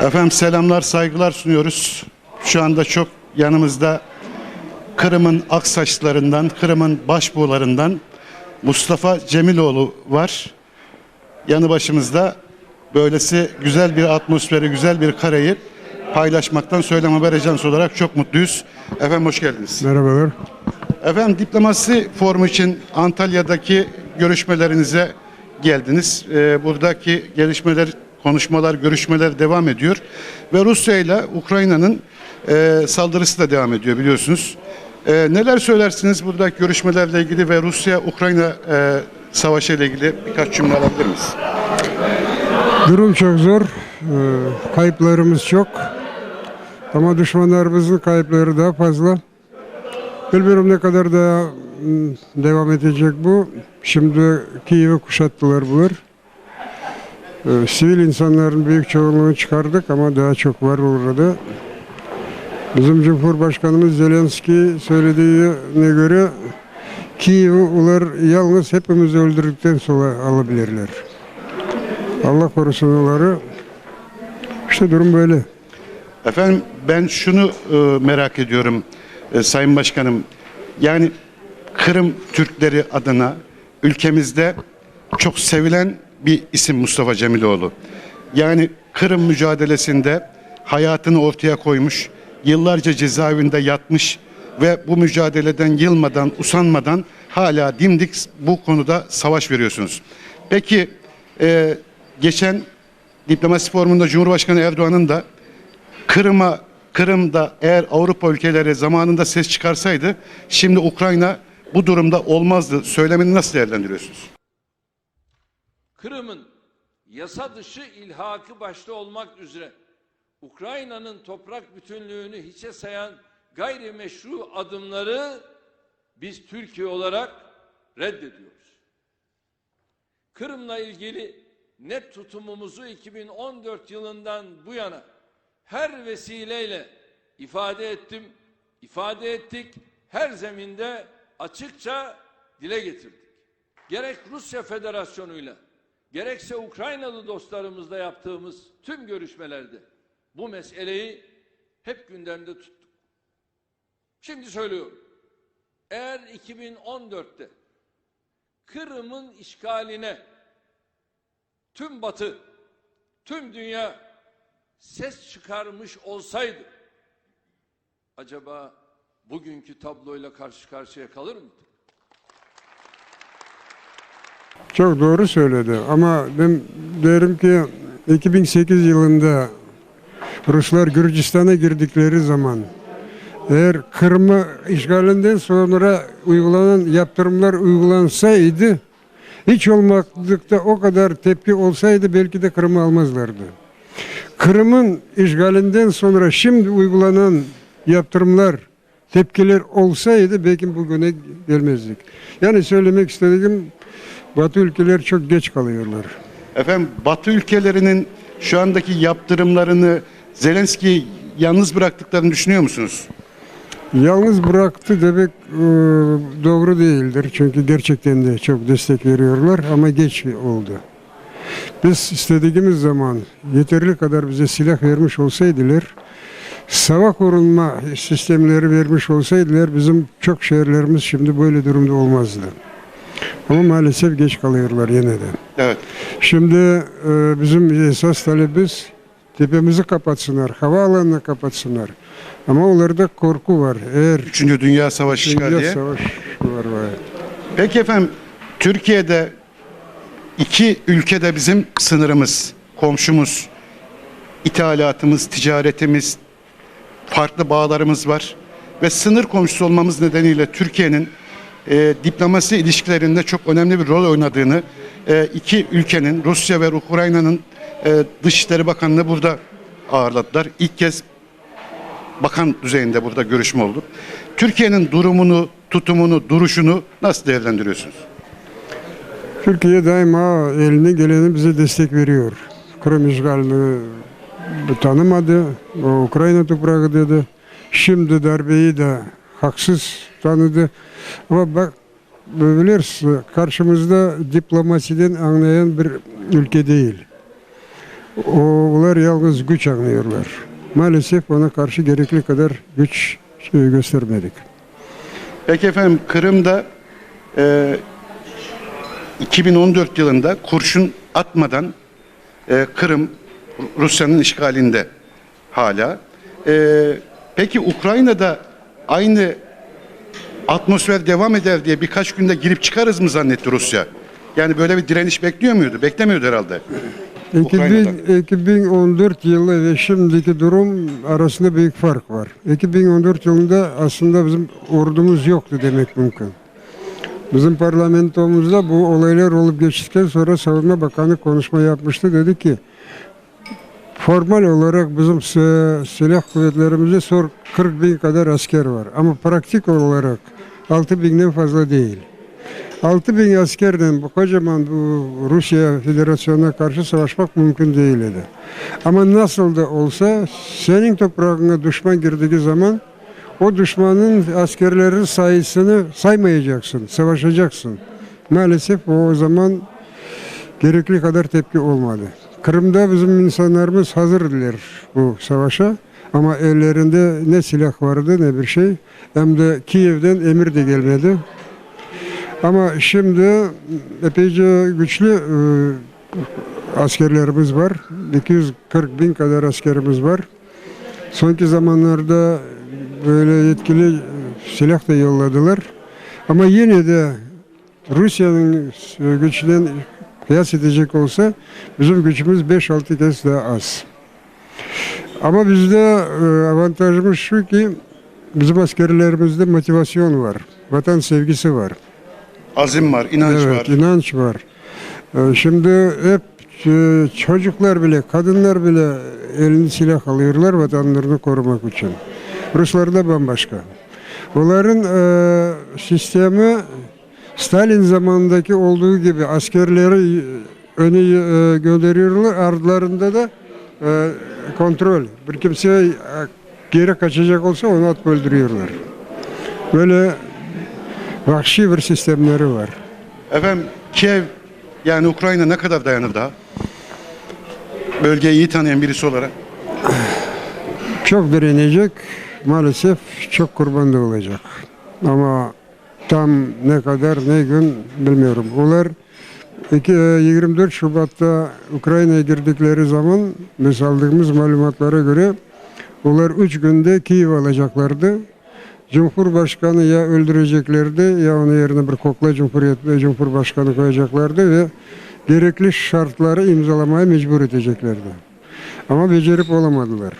Efendim selamlar, saygılar sunuyoruz. Şu anda çok yanımızda Kırım'ın aksaçlarından, Kırım'ın başbuğlarından Mustafa Cemiloğlu var. Yanı başımızda böylesi güzel bir atmosferi, güzel bir kareyi paylaşmaktan Söylem Haber Ajansı olarak çok mutluyuz. Efendim hoş geldiniz. Merhabalar. Efendim diplomasi forumu için Antalya'daki görüşmelerinize geldiniz. Ee, buradaki gelişmeler, konuşmalar, görüşmeler devam ediyor. Ve Rusya ile Ukrayna'nın e, saldırısı da devam ediyor biliyorsunuz. Ee, neler söylersiniz buradaki görüşmelerle ilgili ve Rusya-Ukrayna e, savaşı ile ilgili birkaç cümle alabilir miyiz? Durum çok zor. Ee, Kayıplarımız çok. Ama düşmanlarımızın kayıpları daha fazla. Bilmiyorum ne kadar daha devam edecek bu. Şimdi Kiev'i kuşattılar bunlar. Ee, Sivil insanların büyük çoğunluğunu çıkardık ama daha çok var orada. Bizim Cumhurbaşkanımız Zelenski söylediğine göre Kiev'i ular yalnız hepimizi öldürdükten sonra alabilirler. Allah korusun onları. İşte durum böyle. Efendim ben şunu e, merak ediyorum e, Sayın Başkanım. Yani Kırım Türkleri adına ülkemizde çok sevilen bir isim Mustafa Cemiloğlu. Yani Kırım mücadelesinde hayatını ortaya koymuş, yıllarca cezaevinde yatmış ve bu mücadeleden yılmadan, usanmadan hala dimdik bu konuda savaş veriyorsunuz. Peki e, geçen diplomasi forumunda Cumhurbaşkanı Erdoğan'ın da Kırım'a Kırım'da eğer Avrupa ülkeleri zamanında ses çıkarsaydı şimdi Ukrayna bu durumda olmazdı. Söylemini nasıl değerlendiriyorsunuz? Kırım'ın yasa dışı ilhakı başta olmak üzere Ukrayna'nın toprak bütünlüğünü hiçe sayan gayrimeşru adımları biz Türkiye olarak reddediyoruz. Kırım'la ilgili net tutumumuzu 2014 yılından bu yana her vesileyle ifade ettim, ifade ettik, her zeminde açıkça dile getirdik. Gerek Rusya Federasyonu'yla gerekse Ukraynalı dostlarımızla yaptığımız tüm görüşmelerde bu meseleyi hep gündemde tuttuk. Şimdi söylüyorum. Eğer 2014'te Kırım'ın işgaline tüm Batı, tüm dünya ses çıkarmış olsaydı acaba bugünkü tabloyla karşı karşıya kalır mıydı? Çok doğru söyledi ama ben derim ki 2008 yılında Ruslar Gürcistan'a girdikleri zaman eğer Kırım'ı işgalinden sonra uygulanan yaptırımlar uygulansaydı hiç olmadıkta o kadar tepki olsaydı belki de Kırım'ı almazlardı. Kırım'ın işgalinden sonra şimdi uygulanan yaptırımlar, tepkiler olsaydı belki bugüne gelmezdik. Yani söylemek istediğim Batı ülkeler çok geç kalıyorlar. Efendim Batı ülkelerinin şu andaki yaptırımlarını Zelenski yalnız bıraktıklarını düşünüyor musunuz? Yalnız bıraktı demek e, doğru değildir. Çünkü gerçekten de çok destek veriyorlar ama geç oldu. Biz istediğimiz zaman yeterli kadar bize silah vermiş olsaydılar, sava korunma sistemleri vermiş olsaydılar bizim çok şehirlerimiz şimdi böyle durumda olmazdı. Ama maalesef geç kalıyorlar yine de. Evet. Şimdi e, bizim esas talebimiz tepemizi kapatsınlar, havaalanını kapatsınlar. Ama onlarda korku var. Eğer Üçüncü Dünya Savaşı çıkar Dünya diye. savaş var var. Peki efendim Türkiye'de iki ülkede bizim sınırımız, komşumuz, ithalatımız, ticaretimiz, farklı bağlarımız var. Ve sınır komşusu olmamız nedeniyle Türkiye'nin e, diplomasi ilişkilerinde çok önemli bir rol oynadığını e, iki ülkenin Rusya ve Ukrayna'nın e, Dışişleri Bakanlığı burada ağırladılar. İlk kez bakan düzeyinde burada görüşme oldu. Türkiye'nin durumunu, tutumunu, duruşunu nasıl değerlendiriyorsunuz? Türkiye daima eline geleni bize destek veriyor. Kırım işgalini tanımadı. O Ukrayna toprağı dedi. Şimdi darbeyi de haksız tanıdı. Ama bak bilirsin karşımızda diplomasiden anlayan bir ülke değil. Onlar yalnız güç anlıyorlar. Maalesef ona karşı gerekli kadar güç e, göstermedik. Peki efendim Kırım'da e, 2014 yılında kurşun atmadan e, Kırım Rusya'nın işgalinde hala. E, peki Ukrayna'da aynı atmosfer devam eder diye birkaç günde girip çıkarız mı zannetti Rusya? Yani böyle bir direniş bekliyor muydu? Beklemiyordu herhalde. 2000, Ukrayna'da. 2014 yılı ve şimdiki durum arasında büyük fark var. 2014 yılında aslında bizim ordumuz yoktu demek mümkün. Bizim parlamentomuzda bu olaylar olup geçtikten sonra Savunma Bakanı konuşma yapmıştı. Dedi ki formal olarak bizim si- silah kuvvetlerimizde sor 40 bin kadar asker var. Ama praktik olarak 6 binden fazla değil. 6 bin askerden bu kocaman bu Rusya Federasyonu'na karşı savaşmak mümkün değildi. Ama nasıl da olsa senin toprağına düşman girdiği zaman o düşmanın askerlerin sayısını saymayacaksın, savaşacaksın. Maalesef o zaman gerekli kadar tepki olmadı. Kırım'da bizim insanlarımız hazırdılar bu savaşa. Ama ellerinde ne silah vardı ne bir şey. Hem de Kiev'den emir de gelmedi. Ama şimdi epeyce güçlü e, askerlerimiz var. 240 bin kadar askerimiz var. Sonki zamanlarda böyle yetkili e, silah da yolladılar. Ama yine de Rusya'nın e, güçlen kıyas edecek olsa bizim gücümüz 5-6 kez daha az. Ama bizde e, avantajımız şu ki bizim askerlerimizde motivasyon var. Vatan sevgisi var. Azim var, inanç evet, var. inanç var. Ee, Şimdi hep e, çocuklar bile, kadınlar bile elini silah alıyorlar vatanlarını korumak için. Ruslar da bambaşka. Onların e, sistemi Stalin zamanındaki olduğu gibi askerleri öne e, gönderiyorlar, ardlarında da e, kontrol. Bir kimse e, geri kaçacak olsa onu atıp öldürüyorlar. Böyle vahşi bir sistemleri var. Efendim Kiev yani Ukrayna ne kadar dayanır daha? Bölgeyi iyi tanıyan birisi olarak. Çok direnecek, maalesef çok kurban da olacak. Ama tam ne kadar ne gün bilmiyorum. Onlar iki- 24 Şubat'ta Ukrayna'ya girdikleri zaman biz aldığımız malumatlara göre onlar 3 günde Kiev alacaklardı. Cumhurbaşkanı ya öldüreceklerdi ya onun yerine bir kokla Cumhuriyet ve Cumhurbaşkanı koyacaklardı ve gerekli şartları imzalamaya mecbur edeceklerdi. Ama becerip olamadılar.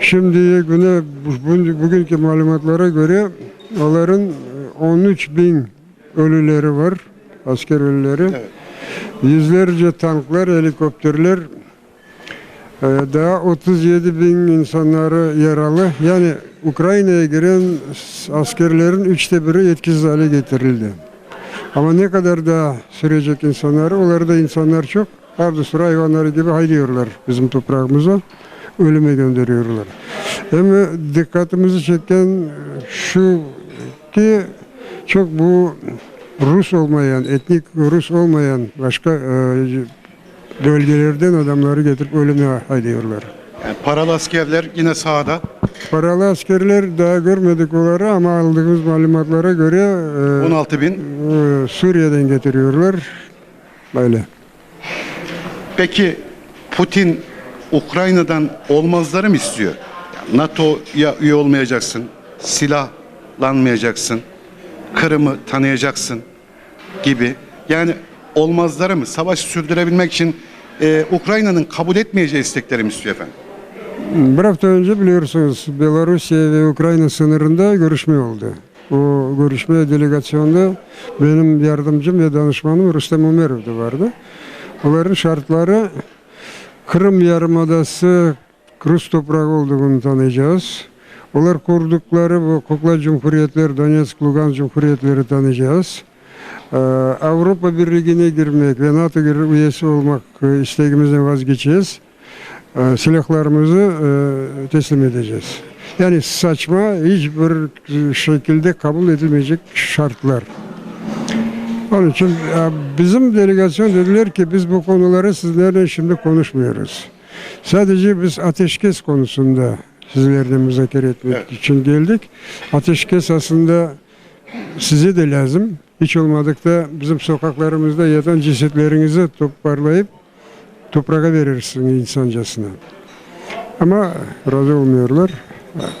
Şimdiye güne bu- bu- bugünkü malumatlara göre onların e, 13 bin ölüleri var, asker ölüleri. Evet. Yüzlerce tanklar, helikopterler, e, daha 37 bin insanları yaralı. Yani Ukrayna'ya giren askerlerin üçte biri etkisiz hale getirildi. Ama ne kadar daha sürecek insanları, onlarda insanlar çok. Ardı sıra hayvanları gibi haylıyorlar bizim toprağımıza. Ölüme gönderiyorlar. Ama dikkatimizi çeken şu ki çok bu Rus olmayan, etnik Rus olmayan başka e, bölgelerden adamları getirip ölüme haylıyorlar. Yani paralı askerler yine sahada. Paralı askerler daha görmedik onları ama aldığımız malumatlara göre e, 16 bin. e, Suriye'den getiriyorlar. Böyle. Peki Putin Ukrayna'dan olmazları mı istiyor? NATO'ya üye olmayacaksın, silahlanmayacaksın, Kırım'ı tanıyacaksın gibi. Yani olmazları mı? Savaş sürdürebilmek için e, Ukrayna'nın kabul etmeyeceği istekleri mi istiyor efendim? Bir hafta önce biliyorsunuz Belarusya ve Ukrayna sınırında görüşme oldu. O görüşme delegasyonda benim yardımcım ve danışmanım Rüstem Umerov da vardı. Onların şartları Kırım Yarımadası Rus toprağı olduğunu tanıyacağız. Onlar kurdukları bu kukla cumhuriyetler, Donetsk, Lugansk cumhuriyetleri tanıyacağız. Ee, Avrupa Birliği'ne girmek ve NATO üyesi olmak e, isteğimizden vazgeçeceğiz. Ee, silahlarımızı e, teslim edeceğiz. Yani saçma hiçbir şekilde kabul edilmeyecek şartlar. Onun için bizim delegasyon dediler ki biz bu konuları sizlerle şimdi konuşmuyoruz. Sadece biz ateşkes konusunda sizlerle müzakere etmek Evet. için geldik. Ateşkes aslında size de lazım. Hiç olmadıkta bizim sokaklarımızda yatan cesetlerinizi toparlayıp toprağa verirsin insancasına. Ama razı olmuyorlar.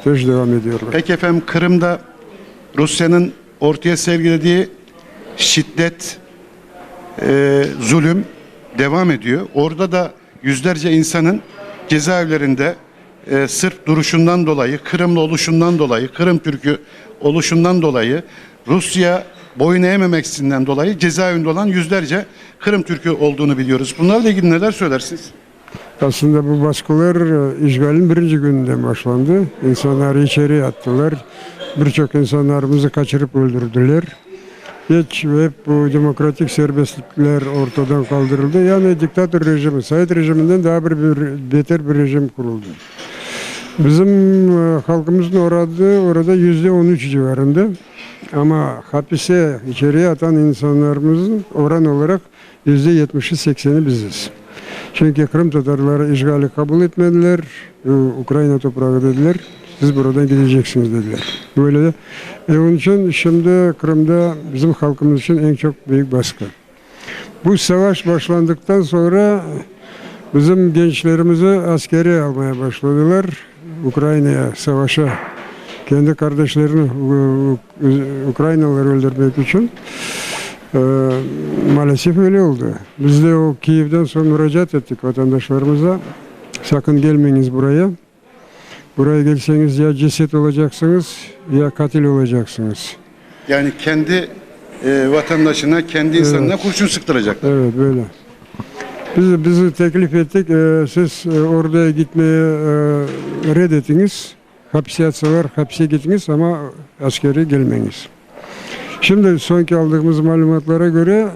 Ateş devam ediyorlar. Peki efendim Kırım'da Rusya'nın ortaya sergilediği şiddet, e, zulüm devam ediyor. Orada da yüzlerce insanın cezaevlerinde e, sırf duruşundan dolayı, Kırımlı oluşundan dolayı, Kırım Türk'ü oluşundan dolayı, Rusya boyun eğmemeksinden dolayı cezaevinde olan yüzlerce Kırım Türk'ü olduğunu biliyoruz. Bunlarla ilgili neler söylersiniz? Aslında bu baskılar e, işgalin birinci gününden başlandı. İnsanları içeriye attılar. Birçok insanlarımızı kaçırıp öldürdüler. Ve hep bu demokratik serbestlikler ortadan kaldırıldı. Yani diktatör rejimi, Said rejiminden daha bir, bir beter bir rejim kuruldu. Bizim e, halkımızın orada yüzde 13 civarında. Ama hapise, içeriye atan insanlarımızın oran olarak yüzde 70'i 80'i biziz. Çünkü Kırım Tatarları işgali kabul etmediler. Ukrayna toprağı dediler. Siz buradan gideceksiniz dediler. Böyle de. E onun için şimdi Kırım'da bizim halkımız için en çok büyük baskı. Bu savaş başlandıktan sonra bizim gençlerimizi askeri almaya başladılar. Ukrayna'ya savaşa kendi kardeşlerini Uk- Uk- Ukraynalıları öldürmek için. Ee, maalesef öyle oldu. Biz de o Kiev'den sonra müracaat ettik vatandaşlarımıza. Sakın gelmeyiniz buraya. Buraya gelseniz ya ceset olacaksınız ya katil olacaksınız. Yani kendi e, vatandaşına, kendi insanına kurşun sıktıracak. Evet böyle. Biz bizi teklif ettik. Ee, siz e, oraya gitmeye e, reddettiniz. Hapse atsalar hapse gittiniz ama askeri gelmeniz. Şimdi sonki aldığımız malumatlara göre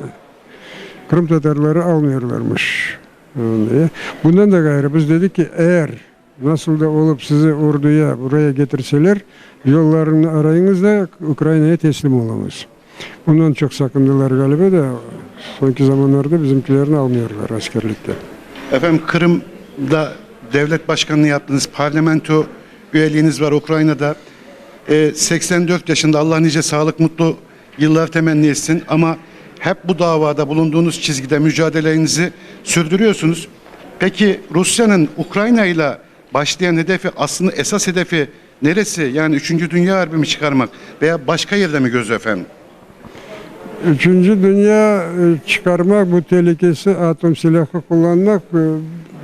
Kırım Tatarları almıyorlarmış. Diye. Bundan da gayrı biz dedik ki eğer nasıl da olup sizi orduya buraya getirseler yollarını arayınız da Ukrayna'ya teslim olamaz. Bundan çok sakındılar galiba da sonki zamanlarda bizimkilerini almıyorlar askerlikte. Efendim Kırım'da devlet başkanlığı yaptınız, parlamento üyeliğiniz var Ukrayna'da. Ee, 84 yaşında Allah nice sağlık, mutlu yıllar temenni etsin ama hep bu davada bulunduğunuz çizgide mücadelenizi sürdürüyorsunuz. Peki Rusya'nın Ukrayna ile başlayan hedefi aslında esas hedefi neresi? Yani 3. Dünya Harbi mi çıkarmak veya başka yerde mi gözü efendim? Üçüncü dünya e, çıkarmak bu tehlikesi atom silahı kullanmak e,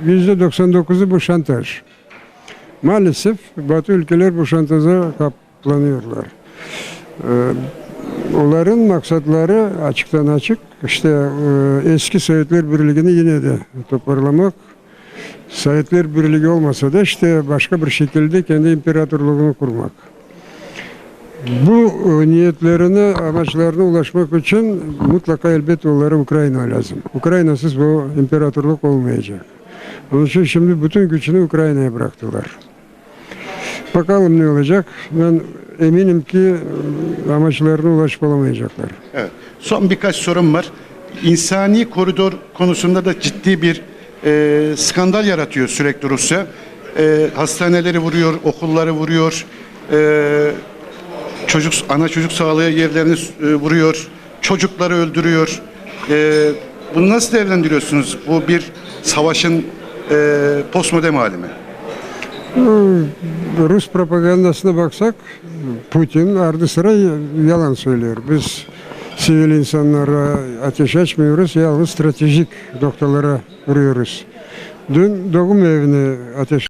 yüzde 99'u bu şantaj. Maalesef Batı ülkeler bu şantaja kaplanıyorlar. E, Onların maksatları açıktan açık işte e, eski Sovyetler Birliği'ni yine de toparlamak. Sovyetler Birliği olmasa da işte başka bir şekilde kendi imparatorluğunu kurmak. Bu e, niyetlerine, amaçlarına ulaşmak için mutlaka elbet onlara Ukrayna lazım. Ukraynasız bu imparatorluk olmayacak. Onun için şimdi bütün gücünü Ukrayna'ya bıraktılar. Bakalım ne olacak. Ben eminim ki e, amaçlarına ulaşıp olamayacaklar. Evet. Son birkaç sorum var. İnsani koridor konusunda da ciddi bir e, skandal yaratıyor sürekli Rusya. E, hastaneleri vuruyor, okulları vuruyor, e, çocuk ana çocuk sağlığı yerlerini e, vuruyor, çocukları öldürüyor. E, bunu nasıl değerlendiriyorsunuz? Bu bir savaşın e, postmodern hali mi? Rus propagandasına baksak Putin ardı sıra yalan söylüyor. Biz sivil insanlara ateş açmıyoruz, yalnız stratejik noktalara vuruyoruz. Dün doğum evine ateş